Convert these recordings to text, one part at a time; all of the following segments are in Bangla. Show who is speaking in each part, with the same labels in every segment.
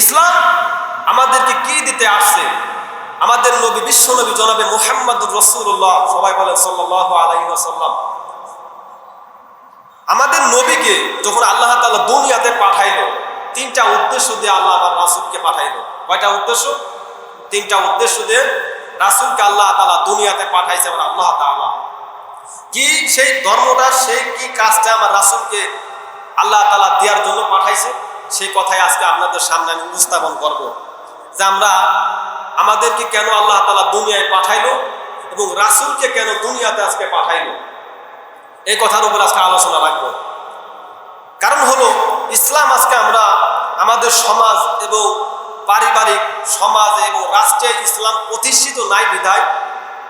Speaker 1: ইসলাম আমাদেরকে কি দিতে আসছে? আমাদের নবী, বিশ্ব নবী জনাবে মুহাম্মদুর রসুল্লাহ সবাই বলেন সাল্লাহ আলাইসাল্লাম আমাদের নবীকে যখন আল্লাহ তাআলা দুনিয়াতে পাঠাইলো, তিনটা উদ্দেশ্য দিয়ে আল্লাহ আবার রাসুলকে পাঠাইলো। কয়টা উদ্দেশ্য? তিনটা উদ্দেশ্য দিয়ে রাসুলকে আল্লাহ তালা দুনিয়াতে পাঠাইছে আবার আল্লাহ তাআলা। কি সেই ধর্মটা, সেই কি কাজটা আমার রাসুলকে আল্লাহ তালা দেওয়ার জন্য পাঠাইছে? সেই কথাই আজকে আপনাদের সামনে আমি উপস্থাপন করব যে আমরা আমাদেরকে কেন আল্লাহ তালা দুনিয়ায় পাঠাইলো এবং রাসুলকে কেন দুনিয়াতে আজকে পাঠাইলো? এই কথার উপর আজকে আলোচনা রাখব। কারণ হলো, ইসলাম আজকে আমরা আমাদের সমাজ এবং পারিবারিক সমাজ এবং রাষ্ট্রে ইসলাম প্রতিষ্ঠিত নাই বিধায়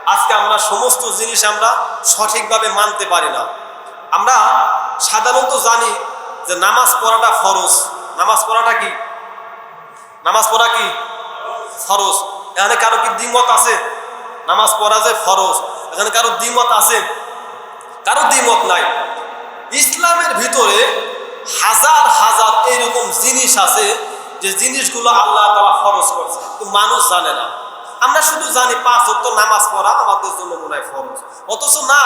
Speaker 1: আজকে আমরা সমস্ত জিনিস আমরা সঠিকভাবে মানতে পারি না। আমরা সাধারণত জানি যে নামাজ পড়াটা ফরজ। নামাজ পড়াটা কি? নামাজ পড়া কি? ফরজ। এখানে কারও কি দ্বিমত আছে? নামাজ পড়া যে ফরজ, এখানে কারও দ্বিমত আছে? কারও দ্বিমত নাই। ইসলামের ভিতরে হাজার হাজার এইরকম জিনিস আছে যে জিনিসগুলো আল্লাহ তালা ফরজ করছে, কিন্তু মানুষ জানে না। আমরা শুধু জানি পাঁচ অক্ট নামাজ পড়া আমাদের জন্য মনে হয় ফরজ। অথচ না,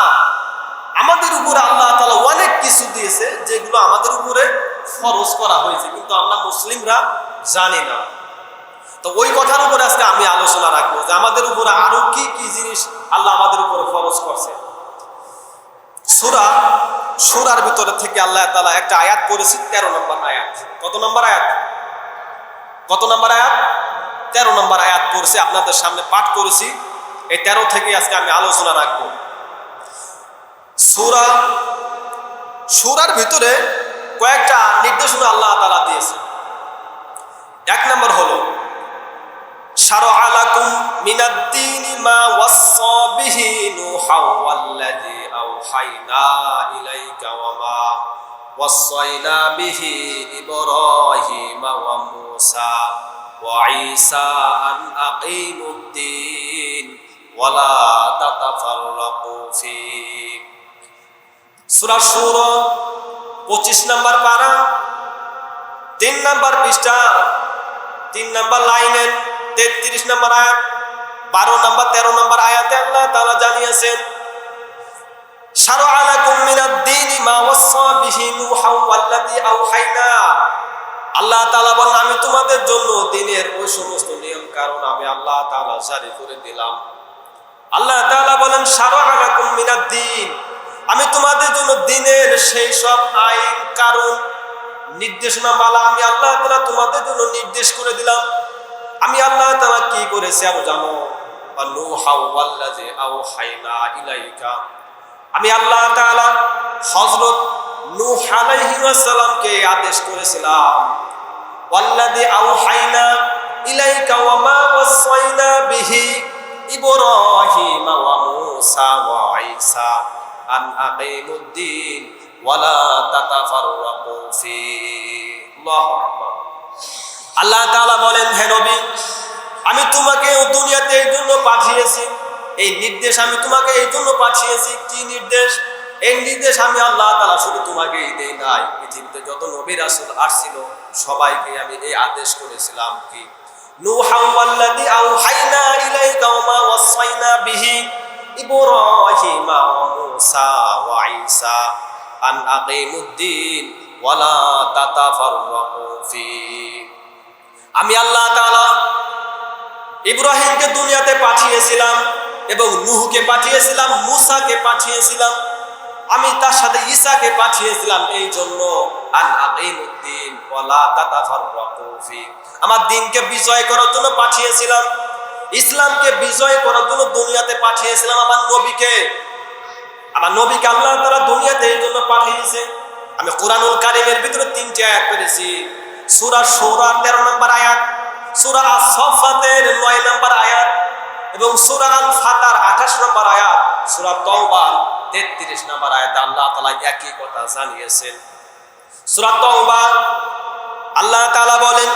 Speaker 1: আমাদের উপরে আল্লাহ তালা অনেক কিছু দিয়েছে যেগুলো আমাদের উপরে ফরজ করা হয়েছে, কিন্তু আমরা মুসলিমরা জানি না। তো ওই কথার উপরে আজকে আমি আলোচনা রাখব যে আমাদের উপরে আরও কি কি জিনিস আল্লাহ আমাদের উপরে ফরজ করছে। সুরা, সুরার ভিতরে থেকে আল্লাহ তালা একটা আয়াত করেছি তেরো নম্বর আয়াত। কত নম্বর আয়াত? কত নম্বর আয়াত? তেরো নম্বর আয়াত করেছি আপনাদের সামনে পাঠ করেছি। এই তেরো থেকে আজকে আমি আলোচনা রাখব। সুরা, সুরার ভিতরে কয়েকটা নির্দেশনা আল্লাহ তালা দিয়েছে এক নম্বর হল সারআলাকুম মিনাদ্দিন মা ওয়াসসাবিহি নূহা ওয়াল্লাযী আওহাইনা ইলাইকা ওয়া মা ওয়াসসাইনা বিহি ইব্রাহিম ওয়া মূসা ওয়া ঈসা আন আকিমুদ্দিন ওয়ালা তাতাফাররাকু ফি। সূরা শূরা পঁচিশ নম্বর পারা, তিন নম্বর পৃষ্ঠা, তিন নাম্বার লাইনের তেত্রিশ নম্বর আয়াত, বারো নাম্বার, তেরো নাম্বার আয়াতে আল্লাহ তাআলা জানিয়েছেন শারআ লাকুম মিনাদ দীনি মা ওয়াসসা বিহি নূহা ওয়াল্লাযী আওহাইনা। আল্লাহ তাআলা বলেন, আমি তোমাদের জন্য দিনের ওই সমস্ত নিয়ম কারণ আমি আল্লাহ তাআলা জারি করে দিলাম। আল্লাহ তাআলা বলেন শারআ লাকুম মিনাদ দীন। আমি তোমাদের জন্য দিনের সেই সব আইন, কারণ, নির্দেশনা মালা আমি আল্লাহ তাআলা তোমাদের জন্য নির্দেশ করে দিলাম। আমি আল্লাহ তাআলা কি করেছি আরও জানো আমি আল্লাহ তাআলা হযরত নূহ আদেশ করেছিলাম, ওয়াল্লাযী আওহাইনা ইলাইকা ওয়া মা আন আকিমুদ্দিন ওয়ালা তাতাফাররাকু ফি। আল্লাহু আকবার। আল্লাহ তাআলা বলেন, হে নবী, আমি তোমাকে দুনিয়াতে এই জন্য পাঠিয়েছি। এই নির্দেশ আমি তোমাকে এই জন্য পাঠিয়েছি। কি নির্দেশ? এই নির্দেশ আমি আল্লাহ তালা শুধু তোমাকে দেই নাই। পৃথিবীতে যত নবী রাসূল আসছিল, সবাইকে আমি এই আদেশ করেছিলাম কি? নূহা ওয়াল্লাযী আওহাইনা ইলাইকা ওয়া ওয়াসাইনা বিহি মূসা ওয়া ঈসা, আন আকিমুদ্দিন, ওয়ালা তাতাফাররাকু ফিহি। আমি আল্লাহ তাআলা ইব্রাহিমকে দুনিয়াতে পাঠিয়েছিলাম এবং নুহকে পাঠিয়েছিলাম, মুসাকে পাঠিয়েছিলাম। আমি তার সাথে ঈসাকে পাঠিয়েছিলাম, এই জন্য আমার দিনকে বিজয় করার জন্য পাঠিয়েছিলাম। ইসলামকে বিজয় করার জন্য দুনিয়াতে পাঠিয়েছিলাম আমার নবীকে। আমার নবীকে আল্লাহ তাআলা দুনিয়াতে এই জন্য পাঠিয়েছে। আমি কোরআনুল কারিমের ভিতরে তিনটি আয়াত পেরেছি সুরা সৌরা তেরো নম্বর আয়াত, সুরা সফাতের নয় নম্বর আয়াত এবং সুরা আল ফাতার আঠাশ নম্বর আয়াত, সুরা তওবার তেত্রিশ নম্বর আয়াত আল্লাহ তালা একই কথা জানিয়েছেন। সুরা তওবা আল্লাহ তালা বলেন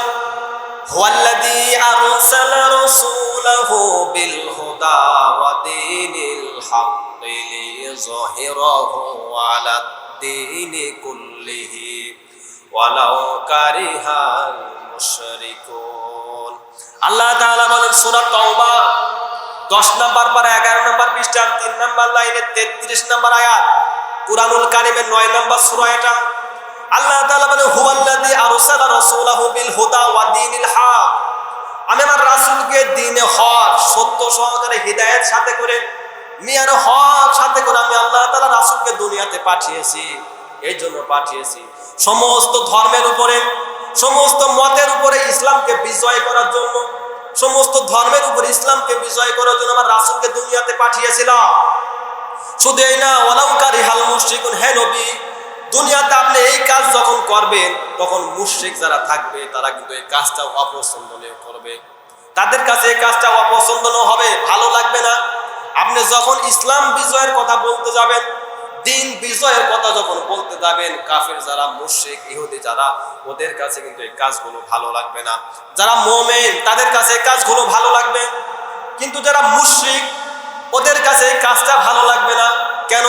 Speaker 1: আরসালা রাসূলাহু বিল হুদা ওয়া দীনিল হাক্কি লিযহিরাহু আলাদ দীনি কুল্লিহি ওয়ালাউ কারিহাল মুশরিকুন। আল্লাহ তাআলা বলেন, সূরা তাওবা 10 নাম্বার পারা 11 নাম্বার পৃষ্ঠার 3 নাম্বার লাইনে 33 নাম্বার আয়াত, কুরআনুল কারীমের 9 নাম্বার সূরা এটা। আল্লাহ তাআলা বলেন হুয়াল্লাযী আরসালা রাসূলাহু বিল হুদা ওয়া দীনিল হক। আমি আমার রাসূলকে দ্বীনে হক, সত্য সহকারে হিদায়াত সাথে করে, মিয়ার হক সাথে করে আমি আল্লাহ তাআলা রাসূলকে দুনিয়াতে পাঠিয়েছি এই জন্য পাঠিয়েছি। সমস্ত ধর্মের উপরে, সমস্ত মতের উপরে ইসলামকে বিজয় করার জন্য, সমস্ত ধর্মের উপরে ইসলামকে বিজয় করার জন্য আমার রাসূলকে দুনিয়াতে পাঠিয়েছিলাম। শুধু এই না ওলাউকারী হাল মুশরিকুন হে নবী দুনিয়াতে আপনি এই কাজ যখন করবেন, তখন মুশরিক যারা থাকবে, তারা কিন্তু এই কাজটা অপছন্দনীয় করবে। তাদের কাছে এই কাজটা অপছন্দনীয় হবে, ভালো লাগবে না। আপনি যখন ইসলাম বিজয়ের কথা বলতে যাবেন, দিন বিজয়ের কথা যখন বলতে যাবেন, কাফের যারা, মুশরিক, ইহুদি যারা, ওদের কাছে কিন্তু এই কাজগুলো ভালো লাগবে না। যারা মোমেন, তাদের কাছে এই কাজগুলো ভালো লাগবে। কিন্তু যারা মুশরিক, ওদের কাছে এই কাজটা ভালো লাগবে না। কেন?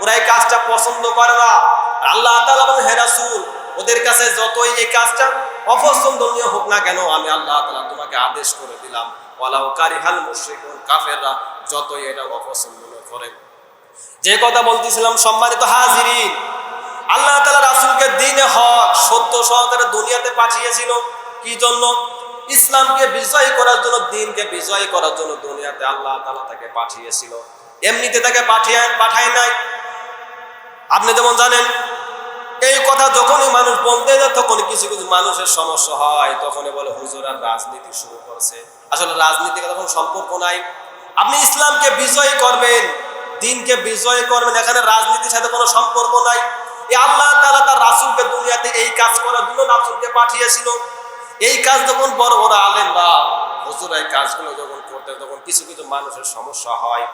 Speaker 1: ওরা এই কাজটা পছন্দ করে না। আল্লাহ তাআলা বলেন, হে রাসূল, ওদের কাছে যতই এই কাজটা অপছন্দনীয় হোক না কেন, আমি আল্লাহ তাআলা তোমাকে আদেশ করে দিলাম। ওয়ালাউ কারিহাল মুশরিকুন, কাফেররা যতই এটা অপছন্দনীয় করে। যে কথা বলতেছিলাম, সম্মানিত হাজিরিন, আল্লাহ তাআলা রাসূলকে দিনে হক, সত্য সহকারে দুনিয়াতে পাঠিয়েছিল। কি জন্য? ইসলামকে বিজয় করার জন্য, দিনকে বিজয় করার জন্য দুনিয়াতে আল্লাহ তাআলা তাকে পাঠিয়েছিল। এমনিতে তাকে পাঠিয়ে পাঠায় নাই। আপনি যেমন জানেন এই কথা যখনই মানুষ বলতে যায় তখন কিছু কিছু মানুষের সমস্যা হয়। তখনই বলে, হুজুর, আর রাজনীতি শুরু করছে। আসলে রাজনীতির তখন সম্পর্ক নাই। আপনি ইসলামকে বিজয় করবেন, দিনকে বিজয় করবেন, এখানে রাজনীতির সাথে কোনো সম্পর্ক নাই। আল্লাহ তাআলা তার রাসূলকে দুনিয়াতে এই কাজ করার জন্য রাসূলকে পাঠিয়েছিল। এই কাজ যখন বড় বড় আলেম বা হুজুর, এই কাজগুলো যখন করতেন, তখন কিছু কিছু মানুষের সমস্যা হয়।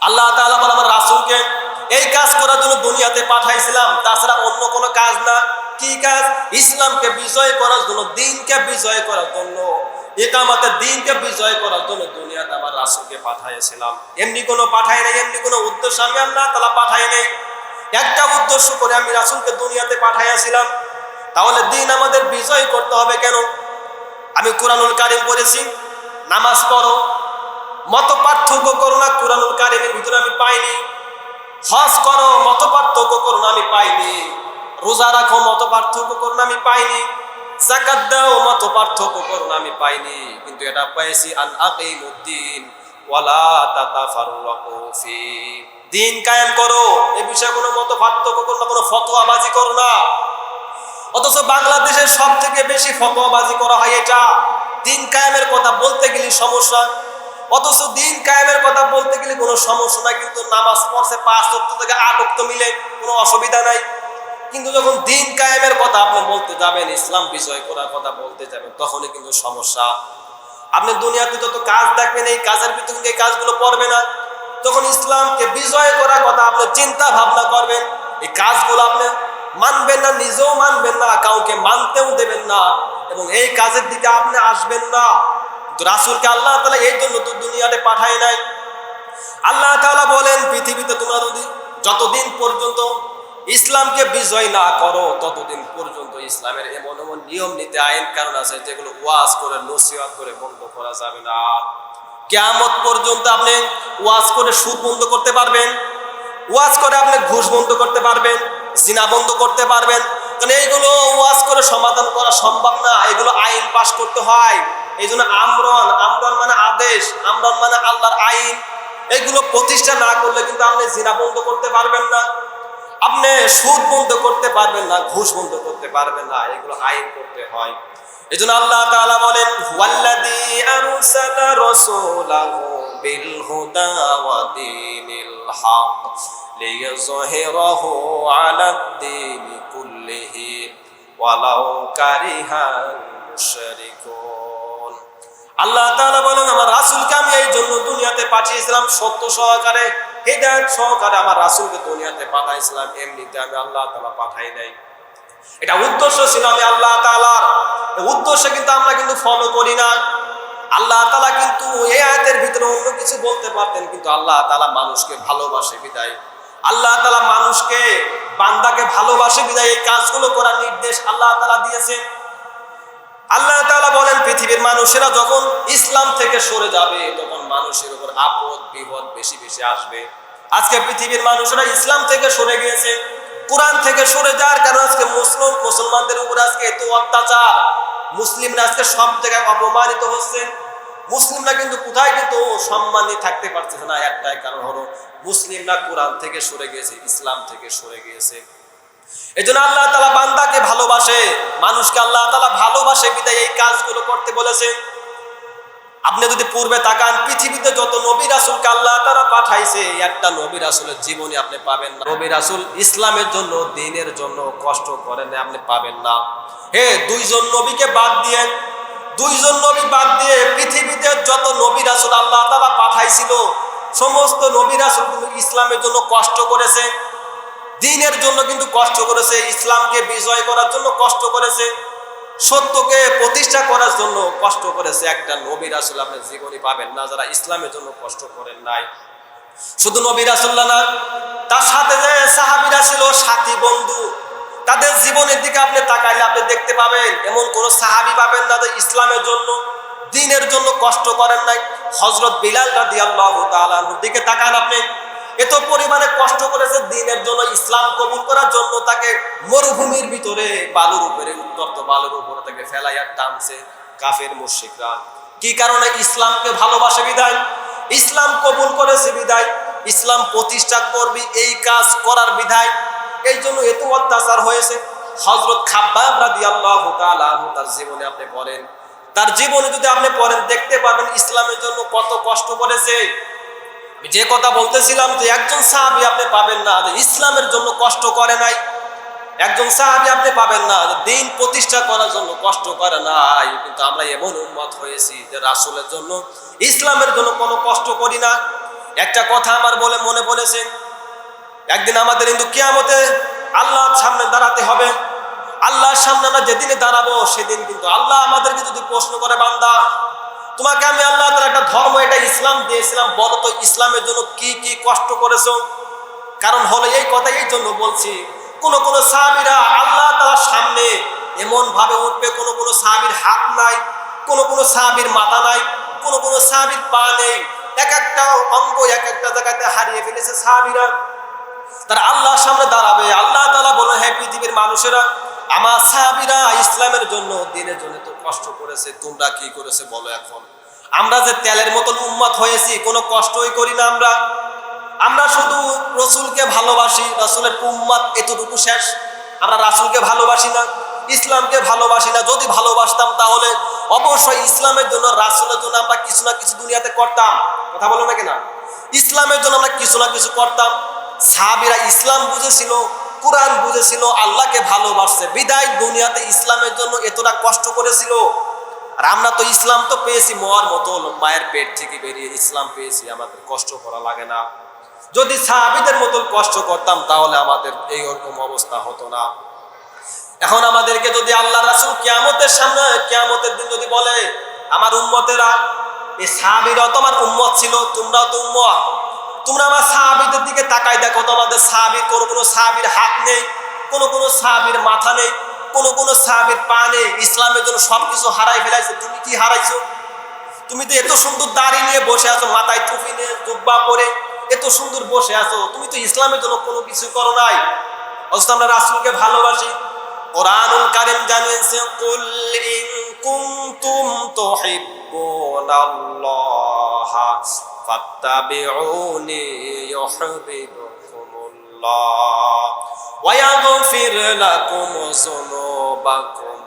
Speaker 1: আল্লাহ তাআলা বলে, আমার রাসূলকে এই কাজ করার জন্য দুনিয়াতে পাঠাইছিলাম। তাছাড়া অন্য কোনো কাজ না। কি কাজ? ইসলামকে বিজয় করার জন্য, দিনকে বিজয় করার জন্য। একামাতে দিনকে বিজয় করার জন্য দুনিয়াতে আমার রাসূলকে পাঠাইছিলাম। এমনি কোনো পাঠাই নাই, এমনি কোনো উদ্দেশ্য আমি আল্লাহ তাআলা পাঠাই নাই। একটা উদ্দেশ্য করে আমি রাসূলকে দুনিয়াতে পাঠাইয়াছিলাম। তাহলে দিন আমাদের বিজয় করতে হবে কেন? আমি কোরআনুল কারিম পড়েছি। নামাজ পড়ো মত পার্থক্য করো না, কোরআনুল কারিমের ভিতরে আমি পাইনি। হজ করো মত পার্থক্য করো না, আমি পাইনি। রোজা রাখো মত পার্থক্য করো না, আমি পাইনি। জাকাত দাও মত পার্থক্য করো না, আমি পাইনি। কিন্তু এটা পাইছি আন আকিমুদ্দিন, ওয়ালা তাতাফাররাকু ফি। দিন কায়েম করো, এ বিষয়ে কোনো মত পার্থক্য করো না, কোনো ফতোয়াবাজি করো না। অথচ বাংলাদেশের সব থেকে বেশি ফতোয়াবাজি করা হয় এটা। দিন কায়েমের কথা বলতে গেলে সমস্যা। অথচ দিন কায়েমের কথা বলতে গেলে কোনো সমস্যা নাই, কিন্তু নামাজ পড়ছে পাঁচ অক্ট থেকে আট অক্ট মিলে কোনো অসুবিধা নাই। কিন্তু যখন দিন কায়েমের কথা আপনি বলতে যাবেন, ইসলাম বিজয় করার কথা বলতে যাবেন, তখনই কিন্তু সমস্যা। আপনি দুনিয়াতে যত কাজ দেখবেন, এই কাজের ভিতরে এই কাজগুলো পড়বে না। তখন ইসলামকে বিজয় করার কথা আপনি চিন্তা ভাবনা করবেন, এই কাজগুলো আপনি মানবেন না, নিজেও মানবেন না, কাউকে মানতেও দেবেন না, এবং এই কাজের দিকে আপনি আসবেন না। রাসুলকে আল্লাহ তালা এই জন্য তো দুনিয়াতে পাঠায় নাই আল্লাহ তাআলা বলেন, পৃথিবীতে তোমরা যদি যতদিন পর্যন্ত ইসলামকে বিজয় না করো, ততদিন পর্যন্ত ইসলামের এমন এমন নিয়ম, নীতি, আইন কারণ আছে যেগুলো ওয়াজ করে, নসিহত করে বন্ধ করা যাবে না। কেয়ামত পর্যন্ত আপনি ওয়াজ করে সুদ বন্ধ করতে পারবেন, ওয়াজ করে আপনি ঘুষ বন্ধ করতে পারবেন, জিনা বন্ধ করতে পারবেন। কারণ এইগুলো ওয়াজ করে সমাধান করা সম্ভব না, এগুলো আইন পাশ করতে হয়। এই জন্য আমরন আমরন মানে আদেশ আমরন মানে আল্লাহর আইন। এগুলো প্রতিষ্ঠা না করলে কিন্তু আপনি জিনা বন্ধ করতে পারবেন না। আপনি সুদ বন্ধ করতে পারবেন না, ঘুষ বন্ধ করতে পারবেন না, এগুলো আইন করতে হয়। এই জন্য আল্লাহ তাআলা বলেন, ওয়াল্লাযী আরসালা রাসূলাহু বিল হুদা ওয়া দীনিল হক লিইয়ুযহিরাহু আলাদ দীনি কুল্লিহি ওয়ালাউ কারিহাল মুশরিকুন। আল্লাহ তাআলা বলেন, আমার রাসূলকে আমি এই জন্য দুনিয়াতে পাঠিয়েছিলাম সত্য সহকারে, হেদায়েত সহকারে আমার রাসূলকে দুনিয়াতে পাঠাইছিলাম। এমনিতে আমি আল্লাহ তাআলা পাঠাই নাই। এটা উদ্দেশ্য ছিল আমি আল্লাহ তাআলার। উদ্দেশ্য কিন্তু আমরা কিন্তু ফলো করি না। আল্লাহ তাআলা কিন্তু এই আয়াতের ভিতরে অন্য কিছু বলতে পারতেন, কিন্তু আল্লাহ তাআলা মানুষকে ভালোবাসে বিদায়। আল্লাহ তাআলা মানুষকে, বান্দাকে ভালোবাসে বিদায়। এই কাজগুলো করার নির্দেশ আল্লাহ তাআলা দিয়েছেন। আল্লাহ তাআলা বলেন, পৃথিবীর মানুষেরা যখন ইসলাম থেকে সরে যাবে, তখন মানুষের উপর আপদ, বিপদ বেশি বেশি আসবে। আজকে পৃথিবীর মানুষেরা ইসলাম থেকে সরে গিয়েছে, কোরআন থেকে সরে যাওয়ার কারণে আজকে মুসলিম মুসলমানদের উপর আজকে এত অত্যাচার। মুসলিমরা আজকে সব জায়গায় অপমানিত হচ্ছে। মুসলিমরা কিন্তু কোথায় কিন্তু সম্মানে থাকতে পারতেছে না। একটাই কারণ হলো, মুসলিমরা কোরআন থেকে সরে গিয়েছে, ইসলাম থেকে সরে গিয়েছে। এই জন্য আল্লাহ তালা বান্দাকে ভালোবাসে, মানুষকে আল্লাহ তালা ভালোবাসে এই কাজগুলো করতে আপনি যদি পূর্বে তাকান, পৃথিবীতে যত নবী রাসুলকে আল্লাহ তারা পাঠাইছে, একটা নবী রাসুলের আপনি পাবেন না। নবী রাসুল ইসলামের জন্য, দিনের জন্য কষ্ট করেন, আপনি পাবেন না। হে, দুইজন নবীকে বাদ দিয়ে, দুইজন নবী বাদ দিয়ে পৃথিবীতে যত নবী রাসুল আল্লাহ তালা পাঠাইছিল, সমস্ত নবী রাসুল ইসলামের জন্য কষ্ট করেছে। দিনের জন্য কিন্তু কষ্ট করেছে, ইসলামকে বিজয় করার জন্য কষ্ট করেছে, সত্যকে প্রতিষ্ঠা করার জন্য কষ্ট করেছে একটা নবী রাসুল আপনি জীবনী পাবেন না, যারা ইসলামের জন্য কষ্ট করেন নাই। শুধু নবীর রাসুল্লাহ না তার সাথে যে সাহাবিরা ছিল, সাথী বন্ধু, তাদের জীবনের দিকে আপনি তাকাইলে আপনি দেখতে পাবেন, এমন কোন সাহাবি পাবেন না যে ইসলামের জন্য, দিনের জন্য কষ্ট করেন নাই। হজরত বিলাল রাদি আল্লাহ দিকে তাকান আপনি এত পরিমাণে কষ্ট করেছে দিনের জন্য ইসলাম কবুল করার জন্য তাকে মরুভূমির ভিতরে বালুর উপরে উত্তপ্ত, বালুর উপরে তাকে ফেলাইয়া টানছে কাফের মুশিকরা কি কারণে ইসলামকে ভালোবাসে বিদায়? ইসলাম কবুল করেছে বিদায়। ইসলাম প্রতিষ্ঠা করবি, এই কাজ করার বিধায়। এই জন্য এত অত্যাচার হয়েছে। হজরত খাব্বাব তার জীবনে আপনি পড়েন। তার জীবনে যদি আপনি পড়েন, দেখতে পাবেন ইসলামের জন্য কত কষ্ট করেছে। যে কথা বলতেছিলাম যে একজন সাহাবি আপনি পাবেন না ইসলামের জন্য কষ্ট করে নাই। একজন সাহাবি আপনি পাবেন না দিন প্রতিষ্ঠা করার জন্য কষ্ট করে নাই। কিন্তু আমরা এমন উন্মত হয়েছি যে রাসুলের জন্য, ইসলামের জন্য কোনো কষ্ট করি না। একটা কথা আমার বলে মনে পড়েছে, একদিন আমাদের কিন্তু কিয়ামতে আল্লাহর সামনে দাঁড়াতে হবে। আল্লাহর সামনে আমরা যেদিনে দাঁড়াবো, সেদিন কিন্তু আল্লাহ আমাদেরকে যদি প্রশ্ন করে, বান্দা তোমাকে আমি আল্লাহ তালা একটা ধর্ম, এটা ইসলাম দিয়েছিলাম। বলো তো, ইসলামের জন্য কি কি কষ্ট করেছ? কারণ হলো এই কথা এই জন্য বলছি, কোন কোন সাহাবিরা আল্লাহ তালার সামনে এমন ভাবে উঠবে, কোন কোন সাহাবির হাত নাই, কোন কোন সাহাবির মাথা নাই, কোন কোন সাহাবির পা নেই। এক একটা অঙ্গ এক একটা জায়গাতে হারিয়ে ফেলেছে সাহাবিরা। তারা আল্লাহর সামনে দাঁড়াবে। আল্লাহ তালা বলে হ্যাঁ পৃথিবীর মানুষেরা আমার সাহাবিরা ইসলামের জন্য দিনের জন্য তো কষ্ট করেছে, তোমরা কি করেছে বলো এখন। আমরা যে তেলের মতন উম্মত হয়েছি, কোনো কষ্টই করি না আমরা। আমরা শুধু রসুলকে ভালোবাসি, রসুলের উম্মত এতটুকু শেষ। আমরা রাসুলকে ভালোবাসি না, ইসলামকে ভালোবাসি না। যদি ভালোবাসতাম তাহলে অবশ্যই ইসলামের জন্য, রাসুলের জন্য আমরা কিছু না কিছু দুনিয়াতে করতাম। কথা বলো না ইসলামের জন্য আমরা কিছু না কিছু করতাম। সাহাবিরা ইসলাম বুঝেছিল কোরআন বুঝেছিল, আল্লাহকে ভালোবাসছে। বিদায়, দুনিয়াতে ইসলামের জন্য এতটা কষ্ট করেছিল। আর আমরা তো ইসলাম তো পেয়েছি মোয়ার মতো মায়ের পেট থেকে বেরিয়ে ইসলাম পেয়েছি, আমাদের কষ্ট করা লাগে না। যদি সাহাবিদের মতন কষ্ট করতাম, তাহলে আমাদের এই রকম অবস্থা হতো না। এখন আমাদেরকে যদি আল্লাহ রাসুল কেয়ামতের সামনে, কেয়ামতের দিন যদি বলে, আমার উম্মতেরা, এই সাহাবিরা তো আমার উম্মত ছিল, তোমরাও তো উম্মত। তোমরা আমার সাহাবিদের দিকে তাকাই দেখো তো আমাদের সাহাবির কোনো কোনো সাহাবির হাত নেই, কোনো কোনো সাহাবির মাথা নেই, কোনো কোনো সাহাবির পা নেই। ইসলামের জন্য সব কিছু হারাই ফেলাইছো। তুমি কি হারাইছো? তুমি তো এত সুন্দর দাড়ি নিয়ে বসে আছো, মাথায় টুপি নিয়ে জুব্বা পরে এত সুন্দর বসে আছো। তুমি তো ইসলামের জন্য কোনো কিছু করো নাই। অথচ আমরা রাসুলকে ভালোবাসি। কোরআনুল কারিম জানিয়েছে, কুল ইন কুনতুম তুহিব্বুনাল্লাহ। ফাত্তাবিউনি ইউহিব্বুকুমুল্লাহ ওয়া ইয়াগফির লাকুম যুনুবাকুম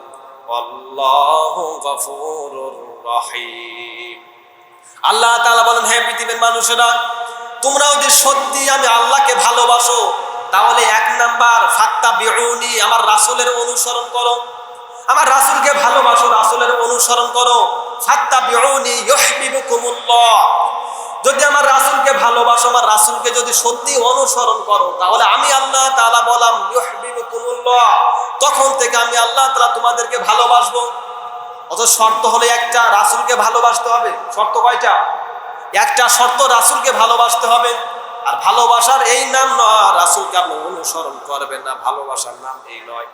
Speaker 1: ওয়াল্লাহু গফুরুর রহিম আল্লাহ তাআলা বলেন, হে পৃথিবীর মানুষেরা তোমরা যদি সত্যি আমি আল্লাহকে ভালোবাসো, তাহলে এক নাম্বার ফাত্তা বিউনি আমার রাসুলের অনুসরণ করো। আমার রাসুলকে ভালোবাসো, রাসুলের অনুসরণ করো। ফাত্তা বিউনি ইউহিব্বুকুমুল্লাহ। যদি আমার রাসুলকে ভালোবাসো, আমার রাসুলকে যদি সত্যি অনুসরণ করো, তাহলে আমি আল্লাহ তালা ইউহিব্বুকুমুল্লাহ। তখন থেকে আমি আল্লাহ তালা তোমাদেরকে ভালোবাসবো। অত শর্ত হলে একটা, রাসুলকে ভালোবাসতে হবে। শর্ত কয়টা? একটা শর্ত, রাসুলকে ভালোবাসতে হবে। আর ভালোবাসার এই নাম নয়, রাসুলকে আপনি অনুসরণ করবেন না, ভালোবাসার নাম এই নয়।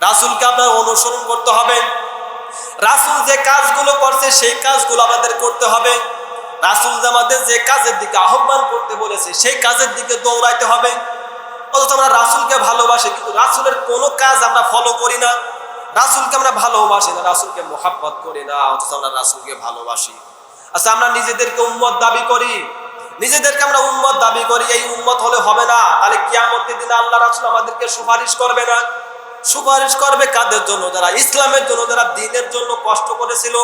Speaker 1: রাসুলকে আপনার অনুসরণ করতে হবে। রাসুল যে কাজগুলো করছে, সেই কাজগুলো আমাদের করতে হবে। রাসুল আমাদের যে কাজের দিকে আহ্বান করতে বলেছে, সেই কাজের দিকে দৌড়াইতে হবে। অথচ আমরা রাসুলকে ভালোবাসি, কিন্তু রাসুলের কোনো কাজ আমরা ফলো করি না। রাসুলকে আমরা ভালোবাসি না, রাসুলকে মোহাব্বত করি না, অথচ আমরা রাসুলকে ভালোবাসি। আচ্ছা আমরা নিজেদেরকে উম্মত দাবি করি। নিজেদেরকে আমরা উম্মত দাবি করি, এই উম্মত হলে হবে না। তাহলে কিয়ামতের দিনে আল্লাহ রাসুল আমাদেরকে সুপারিশ করবে না। সুপারিশ করবে কাদের জন্য? যারা ইসলামের জন্য, যারা দিনের জন্য কষ্ট করেছিল।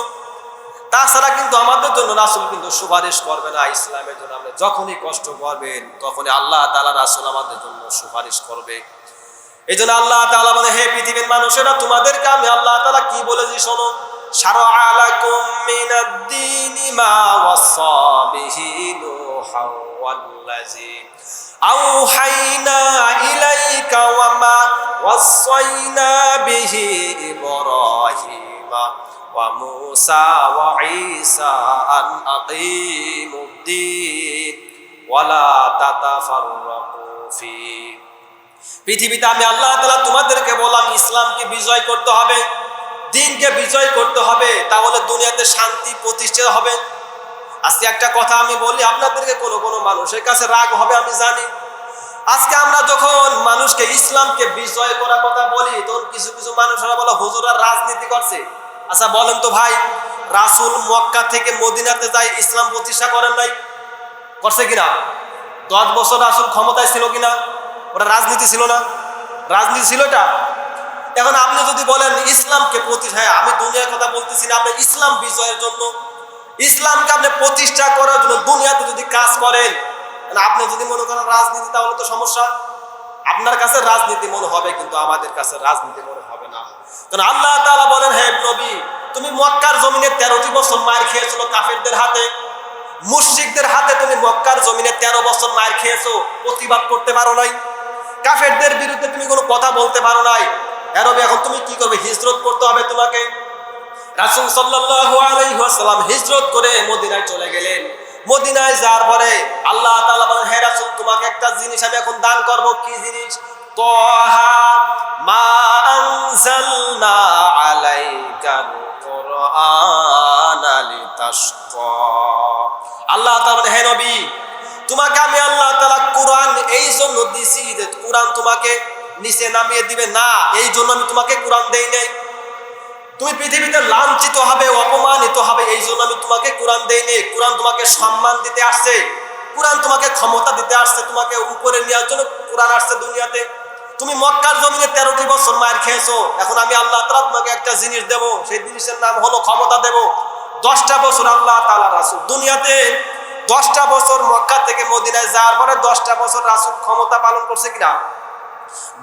Speaker 1: তাছাড়া কিন্তু আমাদের জন্য রাসুল কিন্তু সুপারিশ করবে না ইসলামের জন্য আপনি যখনই কষ্ট করবেন তখনই আল্লাহ তালা রাসুল আমাদের জন্য সুপারিশ করবে এই জন্য আল্লাহ তালা মানে হে পৃথিবীর মানুষেরা তোমাদেরকে আমি আল্লাহ তালা কি বলেছি শোনো شرع لكم من الدين ما وصى به نوحا والذي أوحينا إليك وما وصينا به إبراهيم وموسى وعيسى أن أقيموا الدين ولا تتفرقوا فيه পৃথিবীতে আমি আল্লাহ তালা তোমাদেরকে বললাম ইসলামকে বিজয় করতে হবে দিনকে বিজয় করতে হবে তাহলে দুনিয়াতে শান্তি প্রতিষ্ঠিত হবে আজকে একটা কথা আমি বলি আপনাদেরকে কোনো কোনো মানুষের কাছে রাগ হবে আমি জানি আজকে আমরা যখন মানুষকে ইসলামকে বিজয় করার কথা বলি তখন কিছু কিছু মানুষেরা বলে হুজুরা রাজনীতি করছে আচ্ছা বলেন তো ভাই, রাসুল মক্কা থেকে মদিনাতে যাই ইসলাম প্রতিষ্ঠা করেন নাই? করছে কিনা? দশ বছর রাসুল ক্ষমতায় ছিল কিনা? ওটা রাজনীতি ছিল না? রাজনীতি ছিল এটা? এখন আপনি যদি বলেন ইসলামকে প্রতিষ্ঠা হ্যাঁ আমি দুনিয়ার কথা বলতেছি না, আপনি ইসলাম বিজয়ের জন্য ইসলামকে আপনি প্রতিষ্ঠা করার জন্য দুনিয়াতে যদি কাজ করেন, তাহলে আপনি যদি মনে করেন রাজনীতি, তাহলে তো সমস্যা। আপনার কাছে রাজনীতি মনে হবে, কিন্তু আমাদের কাছে রাজনীতি মনে কারণ আল্লাহ তাআলা বলেন, হে নবী, তুমি মক্কার জমিনে তেরোটি বছর মায়ের খেয়েছিল কাফেরদের হাতে। মুশরিকদের হাতে তুমি মক্কার জমিনে তেরো বছর মায়ের খেয়েছো, প্রতিবাদ করতে পারো নাই। কাফেরদের বিরুদ্ধে তুমি কোনো কথা বলতে পারো নাই। এরবে এখন তুমি কি করবে? হিজরত করতে হবে তোমাকে। রাসুল সাল্লাল্লাহু আলাইহি হিজরত করে মদিনায় চলে গেলেন। মদিনায় যাওয়ার পরে আল্লাহ তাআলা বলেন, হে রাসূল, তোমাকে একটা জিনিস আমি এখন দান করব। কি জিনিস? তাহা মা আনজালনা আলাইকাল কুরআন লিতাশকা। আল্লাহ তাআলা হে নবী, তোমাকে আমি আল্লাহ তাআলা কোরআন এই জন্য দিছি যে কোরআন তোমাকে নিচে নামিয়ে দিবে। না, এই জন্য আমি তোমাকে কোরআন দেই নাই। তুমি পৃথিবীতে লাঞ্ছিত হবে, অপমানিত হবে, এই জন্য আমি তোমাকে কোরআন দেইনি কোরআন তোমাকে সম্মান দিতে আসছে, কোরআন তোমাকে ক্ষমতা দিতে আসছে, তোমাকে উপরে নেওয়ার জন্য কোরআন আসছে দুনিয়াতে। তুমি মক্কার জমিনে তেরোটি বছর মায়ের খেয়েছো। এখন আমি আল্লাহ তালা তোমাকে একটা জিনিস দেব। সেই জিনিসের নাম হলো ক্ষমতা দেব। দশটা বছর আল্লাহ তালা রাসুল। দুনিয়াতে দশটা বছর মক্কা থেকে মদিনায় যাওয়ার পরে দশটা বছর রাসুল ক্ষমতা পালন করছে কিনা?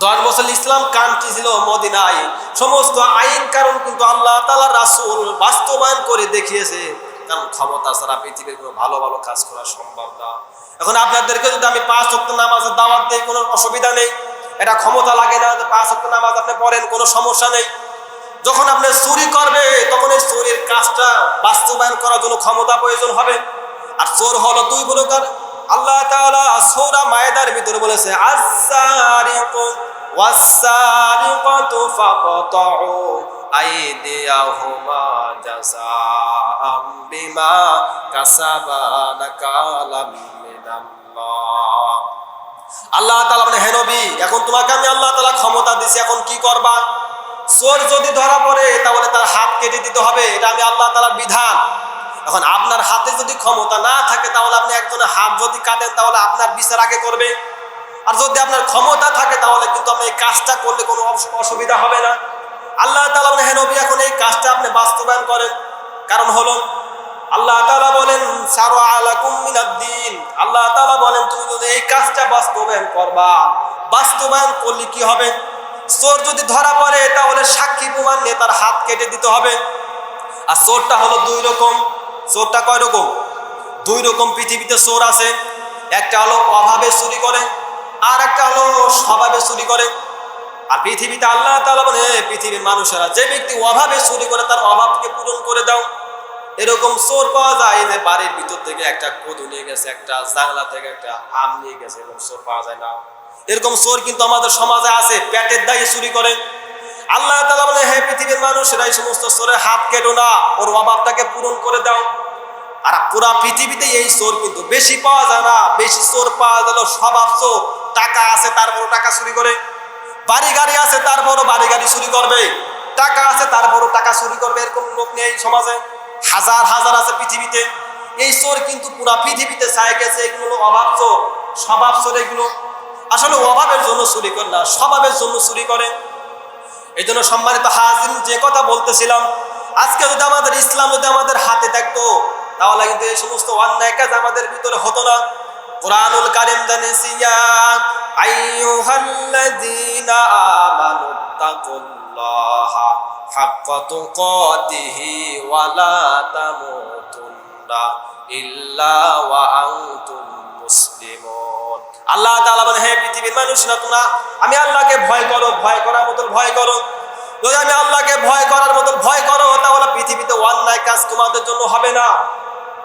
Speaker 1: দশ বছর ইসলাম কান্ট্রি ছিল মদিনায়। সমস্ত আইন কারণ কিন্তু আল্লাহ তালা রাসুল বাস্তবায়ন করে দেখিয়েছে। কারণ ক্ষমতা ছাড়া পৃথিবীর কোনো ভালো ভালো কাজ করা সম্ভব না। এখন আপনাদেরকে যদি আমি পাঁচ অক্ট নামাজের দাওয়াত দিই, কোনো অসুবিধা নেই। এটা ক্ষমতা লাগে না পাঁচ অক্ট নামাজ আপনি পড়েন, কোনো সমস্যা নেই। যখন আপনি চুরি করবে, তখন এই চুরির কাজটা বাস্তবায়ন করার জন্য ক্ষমতা প্রয়োজন হবে। আর চোর হলো দুই প্রকার। আল্লাহ তাআলা সূরা মায়েদার ভিতরে বলেছে, আস-সারিকু ওয়াস-সারিকাতু ফাকতাউ আইদিয়াহুমা জাযাআম বিমা কাসাবা নাকালাম মিনাল্লাহ। আল্লাহ তালা মানে হে নবী, এখন তোমাকে আমি আল্লাহ তাআলা ক্ষমতা দিছি, এখন কি করবা? চোর যদি ধরা পড়ে, তাহলে তার হাত কেটে দিতে হবে, এটা আমি আল্লাহ তাআলার বিধান। এখন আপনার হাতে যদি ক্ষমতা না থাকে, তাহলে আপনি একজনের হাত যদি কাটেন, তাহলে আপনার বিচার আগে করবে। আর যদি আপনার ক্ষমতা থাকে, তাহলে কিন্তু আপনি এই কাজটা করলে কোনো অসুবিধা হবে না। আল্লাহ তালা মানে হেনবি এখন এই কাজটা আপনি বাস্তবায়ন করেন। কারণ হলো আল্লাহ তালা বলেন সারো আলাকুম মিনাদ্দিন আল্লাহ তালা বলেন, তুমি যদি এই কাজটা বাস্তবায়ন করবা, বাস্তবায়ন করলে কি হবে? চোর যদি ধরা পড়ে, তাহলে সাক্ষী প্রমাণ নিয়ে তার হাত কেটে দিতে হবে। আর চোরটা হলো দুই রকম। চোরটা কয় রকম? দুই রকম পৃথিবীতে চোর আছে। একটা হলো অভাবে চুরি করে, আর একটা হলো স্বভাবে চুরি করে। আর পৃথিবীতে আল্লাহ তালা বলে পৃথিবীর মানুষেরা, যে ব্যক্তি অভাবে চুরি করে, তার দাও এরকম চোর পাওয়া যায় যে বাড়ির ভিতর থেকে একটা কদু নিয়ে গেছে, একটা জাংলা থেকে একটা আম নিয়ে গেছে, এরকম চোর পাওয়া যায় না। এরকম চোর কিন্তু আমাদের সমাজে আছে, পেটের দায়ে চুরি করে। আল্লাহ তালা বলে হ্যাঁ পৃথিবীর মানুষেরা এই সমস্ত স্তরে হাত কেটো না, ওর অভাবটাকে পূরণ করে দাও। আর পুরা পৃথিবীতে এই চোর কিন্তু বেশি পাওয়া যায় না, বেশি চোর পাওয়া গেল স্বভাব চোর। টাকা আছে তারপর টাকা চুরি করে। বাড়ি গাড়ি আছে তারপরও বাড়ি গাড়ি চুরি করবে। টাকা আছে তারপরও টাকা চুরি করবে, এরকম লোক নেই সমাজে। হাজার হাজার আছে পৃথিবীতে। এই চোর কিন্তু পুরা পৃথিবীতে ছায় গেছে, এগুলো অভাব চোর। স্বভাব চোর এগুলো। আসলে অভাবের জন্য চুরি করে না, স্বভাবের জন্য চুরি করে। এই জন্য সম্মানিত হাজির, যে কথা বলতেছিলাম, আজকে যদি আমাদের ইসলাম যদি আমাদের হাতে থাকতো, তাহলে কিন্তু এই সমস্ত অন্যায় কাজ আমাদের ভিতরে হতো না। কোরআনুল কারিম আইয়ুহাল্লাযীনা আমানু তাকুল্লাহা। হাক্কা تقاته ولا تموتن إلا وأنتم مسلمون. আল্লাহ তাআলা বলেন হে পৃথিবীর মানুষ, না তোমরা, আমি আল্লাহকে ভয় করো, ভয় করার মতো ভয় করো। যদি আমি আল্লাহকে ভয় করার মতো ভয় করো, তাহলে পৃথিবীতে অন্যায় কাজ তোমাদের জন্য হবে না।